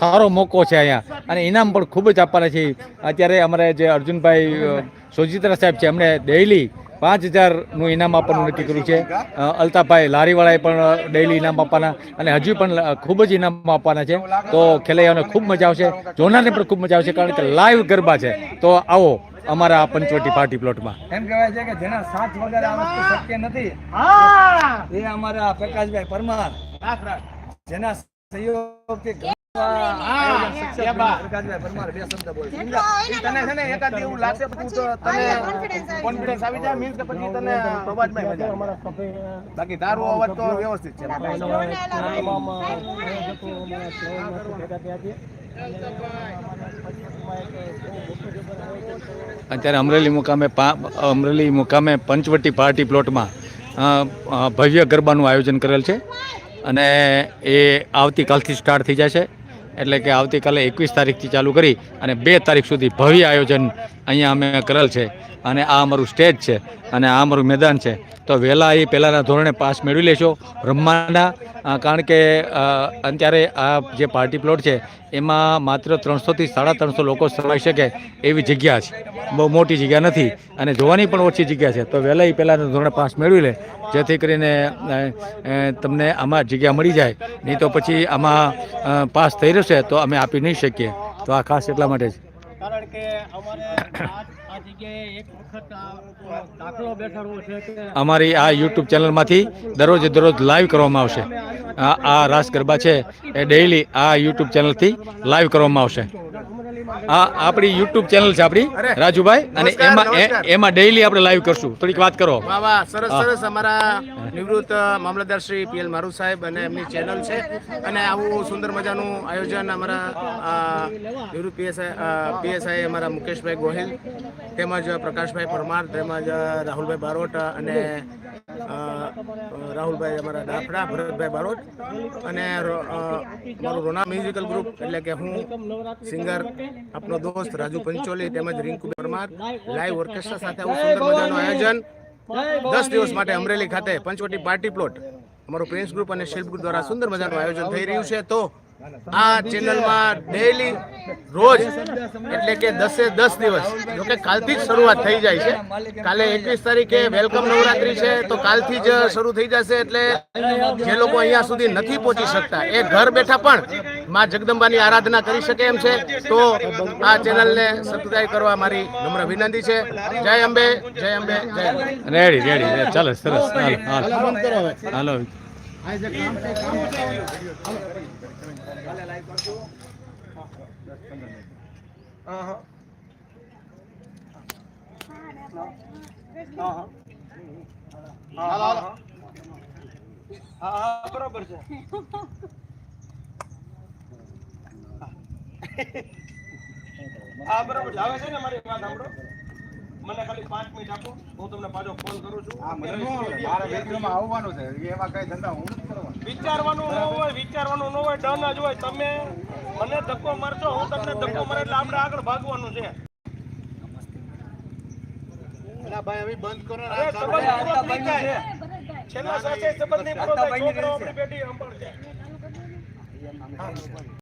સારો મોકો છે અહીંયા. અને ઇનામ પણ ખૂબ જ આપવાના છે. અત્યારે અમારે જે અર્જુનભાઈ સોજિત્રા સાહેબ છે એમણે ડેઇલી પાંચ હજારનું ઇનામ આપવાનું નક્કી કર્યું છે. અલ્તાભાઈ લારીવાળાએ પણ ડેઇલી ઇનામ આપવાના અને હજુ પણ ખૂબ જ ઇનામ આપવાના છે. તો ખેલૈયાઓને ખૂબ મજા આવશે. જોનારને પણ ખૂબ મજા આવશે કારણ કે લાઈવ ગરબા છે. તો આવો અમારા પંચવટી પાર્ટી પ્લોટમાં એમ કહેવાય છે કે જેના સાથ વગર આ વસ્તુ શક્ય નથી. એ અમારા પ્રકાશભાઈ પરમાર. જેના સહયોગથી બાકી તારો અવાજ તો વ્યવસ્થિત છે. અત્યારે અમરેલી મુકામે પા અમરેલી મુકામે પંચવટી પાર્ટી પ્લોટમાં ભવ્ય ગરબાનું આયોજન કરેલ છે. અને એ આવતીકાલથી સ્ટાર્ટ થઈ જશે. એટલે કે આવતીકાલે એકવીસ તારીખથી ચાલુ કરી અને બે તારીખ સુધી ભવ્ય આયોજન અહીંયા અમે કરેલ છે. અને આ અમારું સ્ટેજ છે અને આ અમારું મેદાન છે. તો વહેલા એ પહેલાંના ધોરણે પાસ મેળવી લેશો રમવાના કારણ કે અત્યારે આ જે પાર્ટી પ્લોટ છે એમાં માત્ર ત્રણસોથી સાડા ત્રણસો લોકો સમાઈ શકે એવી જગ્યા છે. બહુ મોટી જગ્યા નથી અને જોવાની પણ ઓછી જગ્યા છે. તો વહેલા એ પહેલાંના ધોરણે પાસ મેળવી લે જેથી કરીને તમને આમાં જગ્યા મળી જાય. નહીં તો પછી આમાં પાસ થઈ રહેશે તો અમે આપી નહીં શકીએ. તો આ ખાસ એટલા માટે કારણ કે અમારે આ છે અમારી આ યુટ્યુબ ચેનલમાંથી દરરોજ દરરોજ લાઈવ કરવામાં આવશે. આ આ રાસ ગરબા છે એ ડેઈલી આ યુટ્યુબ ચેનલથી લાઈવ કરવામાં આવશે. આ આપણી યુટ્યુબ ચેનલ છે આપણી રાજુભાઈ અને એમાં એમાં ડેઈલી આપણે લાઈવ કરશું. થોડીક વાત કરો. વાહ વાહ સરસ સરસ. અમારા નિવૃત્ત મામલતદાર શ્રી પીએલ મારુ સાહેબ અને એમની ચેનલ છે. અને આવું સુંદર મજાનું આયોજન અમારા નિવૃત્ત પીએસઆઈ પીએસઆઈ અમારા મુકેશભાઈ ગોહિલ તેમજ પ્રકાશભાઈ પરમાર તેમજ રાહુલભાઈ બારોટ અને રાહુલભાઈ અમારા ડાફડા, ભરતભાઈ બારોટ અને મારું રોના મ્યુઝિકલ ગ્રુપ એટલે કે હું સિંગર આપનો દોસ્ત રાજુ પંચોલી તેમજ રિંકુ પરમાર લાઈવ ઓર્કેસ્ટ્રા સાથે હું સુંદર મજાનું આયોજન. દસ દિવસ માટે અમરેલી ખાતે પંચવટી પાર્ટી પ્લોટ અમારું પ્રિન્સ ગ્રુપ અને શિલ્પ ગ્રુપ દ્વારા સુંદર મજાનું આયોજન થઈ રહ્યું છે. તો આ ચેનલમાં ડેઈલી રોજ એટલે કે દસે દસ દિવસ જોકે કાલથી જ શરૂઆત થઈ જાય છે. કાલે એકવીસ તારીખે વેલકમ નવરાત્રી છે, તો કાલથી જ શરૂ થઈ જશે એટલે જે લોકો અહીંયા સુધી નથી પહોંચી શકતા, એ ઘર બેઠા પણ માં જગદંબાની આરાધના કરી શકે એમ છે. તો આ ચેનલને સબસ્ક્રાઈબ કરવા મારી નમ્ર વિનંતી છે. જય અંબે જય અંબે, જય રેડી રેડી ચાલો, સરસ, હાલો હાલો કામ છે. હા બરાબર છે. આવે છે ને મારી વાત સાંભળો? મને ખાલી પાંચ મિનિટ આપો. હું તમને પાછો ફોન કરું છું. આજમાં આવવાનું છે. એવા કઈ વિચારવાનું ન હોય વિચારવાનું ન હોય ડન જ હોય. તમે મને ધક્કો મારશો હું તમને ધક્કો મારે એટલે આપણે આગળ ભાગવાનું છે. ભાઈ સંબંધ બંધ કરો છે છેલ્લા સાથે સંબંધ નહીં પૂરો થાય. છોકરો આપણી બેટી સંભાળશે.